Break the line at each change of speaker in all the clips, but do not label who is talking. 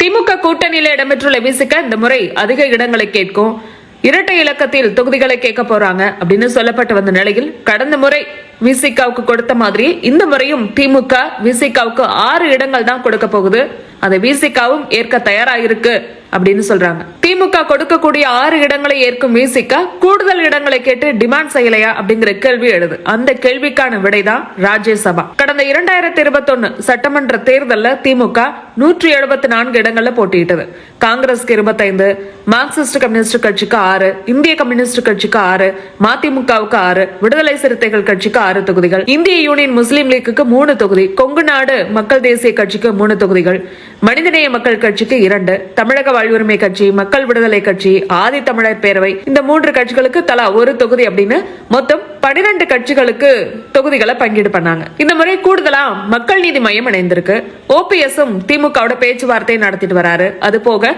திமுக கூட்டணியில இடம்பெற்றுள்ள விசிக இந்த முறை அதிக இடங்களை கேட்கும். இரட்டை இலக்கத்தில் தொகுதிகளை கேட்க போறாங்க அப்படின்னு சொல்லப்பட்டு வந்த நிலையில் கடந்த முறை விசிகாவுக்கு கொடுத்த மாதிரி இந்த முறையும் திமுக விசிகாவுக்கு ஆறு இடங்கள் தான் கொடுக்க போகுது. அதை விசிகாவும் ஏற்க தயாராயிருக்கு அப்படின்னு சொல்றாங்க. திமுக கொடுக்கக்கூடிய ஆறு இடங்களை ஏற்கும் விசிக கூடுதல் இடங்களை கேட்டு டிமாண்ட் செய்யலையா? அப்படிங்கிற கேள்வி எழுது. அந்த கேள்விக்கான விடைதான் ராஜ்யசபா. கடந்த இரண்டாயிரத்தி இருபத்தொன்னு சட்டமன்ற தேர்தலில் திமுக நூற்றி எழுபத்தி நான்கு இடங்கள்ல போட்டியிட்டது. காங்கிரஸ்க்கு இருபத்தைந்து மார்க்சிஸ்ட் கம்யூனிஸ்ட் கட்சிக்கு ஆறு இந்திய கம்யூனிஸ்ட் கட்சிக்கு ஆறு மதிமுகவுக்கு ஆறு விடுதலை சிறுத்தைகள் கட்சிக்கு ஆறு தொகுதிகள் இந்திய யூனியன் முஸ்லீம் லீக்குக்கு மூணு தொகுதி கொங்கு நாடு மக்கள் தேசிய கட்சிக்கு மூணு தொகுதிகள் மனிதநேய மக்கள் கட்சிக்கு இரண்டு தமிழக வாழ்வுரிமை கட்சி மக்கள் விடுதலை கட்சி ஆதி தமிழர் பேரவை. இந்த மூன்று கட்சிகளுக்கு தலா ஒரு தொகுதி அப்படின்னு மொத்தம் பனிரெண்டு கட்சிகளுக்கு தொகுதிகளை பங்கீடு பண்ணாங்க. இந்த முறை கூடுதலா மக்கள் நீதி மையம் இணைந்திருக்கு. ஓபிஎஸும் திமுகவோட பேச்சுவார்த்தை நடத்திட்டு வராரு. அது போக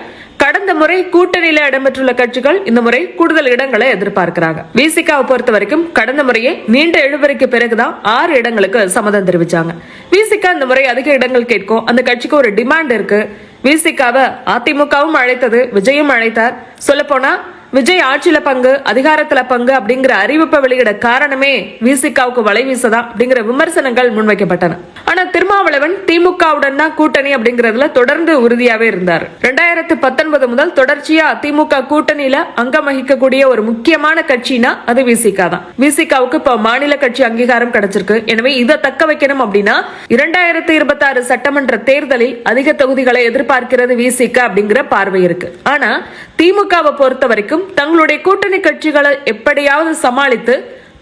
கடந்த முறை கூட்டணியில இடம்பெற்றுள்ள கட்சிகள் இந்த முறை கூடுதல் இடங்களை எதிர்பார்க்கிறாங்க. விசிகாவை பொறுத்த வரைக்கும் கடந்த முறையே நீண்ட இழுவரைக்கு பிறகுதான் ஆறு இடங்களுக்கு சம்மதம் தெரிவிச்சாங்க. விசிகா இந்த முறை அதிக இடங்கள் கேட்கும். அந்த கட்சிக்கு ஒரு டிமாண்ட் இருக்கு. விசிகாவை அதிமுகவும் அழைத்தது விஜயும் அழைத்தார். சொல்ல போனா விஜய் ஆட்சியில பங்கு அதிகாரத்துல பங்கு அப்படிங்கிற அறிவிப்பை வெளியிட காரணமே விசிகாவுக்கு வலை வீசதா அப்படிங்கிற விமர்சனங்கள் முன்வைக்கப்பட்டன. ஆனா திருமாவளவன் திமுகவுடன் தான் கூட்டணி அப்படிங்கறதுல தொடர்ந்து உறுதியாவே இருந்தார். ரெண்டாயிரத்தி பத்தொன்பது முதல் தொடர்ச்சியா திமுக கூட்டணியில அங்கம் வகிக்கக்கூடிய ஒரு முக்கியமான கட்சினா அது விசிகா தான். விசிகாவுக்கு இப்ப மாநில கட்சி அங்கீகாரம் கிடைச்சிருக்கு. எனவே இதை தக்க வைக்கணும் அப்படின்னா இரண்டாயிரத்தி இருபத்தி ஆறு சட்டமன்ற தேர்தலில் அதிக தொகுதிகளை எதிர்பார்க்கிறது விசிகா அப்படிங்கிற பார்வை இருக்கு. ஆனா திமுகவை பொறுத்த வரைக்கும் தங்களுடைய கூட்டணி கட்சிகளை எப்படியாவது சமாளித்து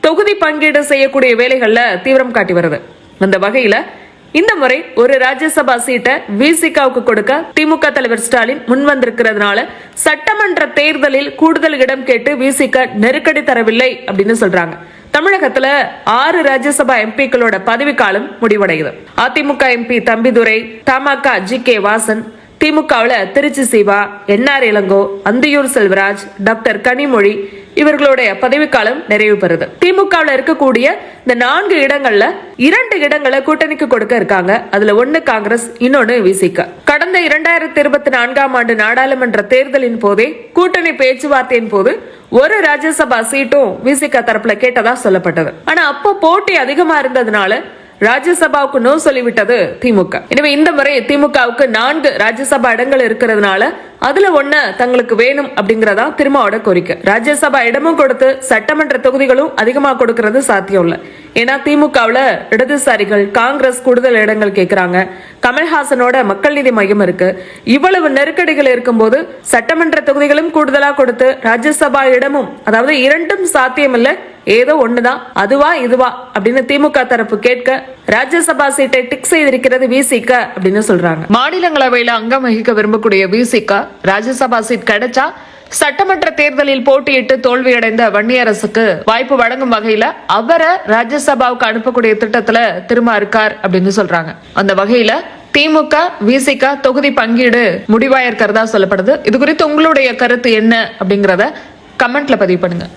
தொகுதி பங்கீடு செய்யக்கூடிய வேலைகள்ல தீவிரம் காட்டி வருது. அந்த வகையில இந்த முறை ஒரு ராஜ்யசபா சீட்டை விசிகாவுக்கு கொடுக்க திமுக தலைவர் ஸ்டாலின் முன் வந்திருக்கிறதுனால சட்டமன்ற தேர்தலில் கூடுதல் இடம் கேட்டு விசிக நெருக்கடி தரவில்லை அப்படின்னு சொல்றாங்க. தமிழகத்துல ஆறு ராஜ்யசபா எம்பிக்களோட பதவிக்காலம் முடிவடையுது. அதிமுக எம்பி தம்பிதுரை தமாக ஜி கே வாசன் திமுகவில் திருச்சி சிவா என்ஆர் இளங்கோ அந்தியூர் செல்வராஜ் டாக்டர் கனிமொழி இவர்களுடைய பதவிக்காலம் நிறைவு பெறுது. திமுகவில் இருக்கக்கூடிய இந்த நான்கு இடங்கள்ல இரண்டு இடங்களை கூட்டணிக்கு கொடுக்க இருக்காங்க. அதுல ஒன்னு காங்கிரஸ் இன்னொன்னு விசிக. கடந்த இரண்டாயிரத்தி இருபத்தி நான்காம் ஆண்டு நாடாளுமன்ற தேர்தலின் போதே கூட்டணி பேச்சுவார்த்தையின் போது ஒரு ராஜ்யசபா சீட்டும் விசிக தரப்புல கேட்டதா சொல்லப்பட்டது. ஆனா அப்போ போட்டி அதிகமா இருந்ததுனால ராஜ்யசபாவுக்கு நோ சொல்லிவிட்டது திமுக. எனவே இந்த முறை திமுகவுக்கு நான்கு ராஜ்யசபா இடங்கள் இருக்கிறதுனால அதுல ஒண்ணு தங்களுக்கு வேணும் அப்படிங்கறதா திருமாவோட கோரிக்கை. ராஜ்யசபா இடமும் கொடுத்து சட்டமன்ற தொகுதிகளும் அதிகமா கொடுக்கறது சாத்தியம் இல்லை. ஏன்னா திமுகவுல இடதுசாரிகள் காங்கிரஸ் கூடுதல் இடங்கள் கேட்கிறாங்க கமல்ஹாசனோட மக்கள் நீதி மையம் இருக்கு. இவ்வளவு நெருக்கடிகள் இருக்கும்போது சட்டமன்ற தொகுதிகளும் கூடுதலா கொடுத்து ராஜ்யசபா இடமும் அதாவது இரண்டும் சாத்தியம் இல்ல ஏதோ ஒண்ணுதான். அதுவா இதுவா அப்படின்னு திமுக தரப்பு கேட்க ராஜ்யசபா சீட்டை டிக் செய்திருக்கிறது விசிக அப்படின்னு சொல்றாங்க. மாநிலங்களவையில அங்கம் வகிக்க விரும்பக்கூடிய விசிக ராஜ்யசபா சீட் கிடைச்சா சட்டமன்ற தேர்தலில் போட்டியிட்டு தோல்வியடைந்த வன்னியரசுக்கு வாய்ப்பு வழங்கும் வகையில அவரை ராஜ்யசபாவுக்கு அனுப்பக்கூடிய திட்டத்துல திரும்ப இருக்கார் அப்படின்னு சொல்றாங்க. அந்த வகையில திமுக விசிக தொகுதி பங்கீடு முடிவாயிருக்கிறதா சொல்லப்படுது. இது குறித்து உங்களுடைய கருத்து என்ன அப்படிங்கறத கமெண்ட்ல பதிவு பண்ணுங்க.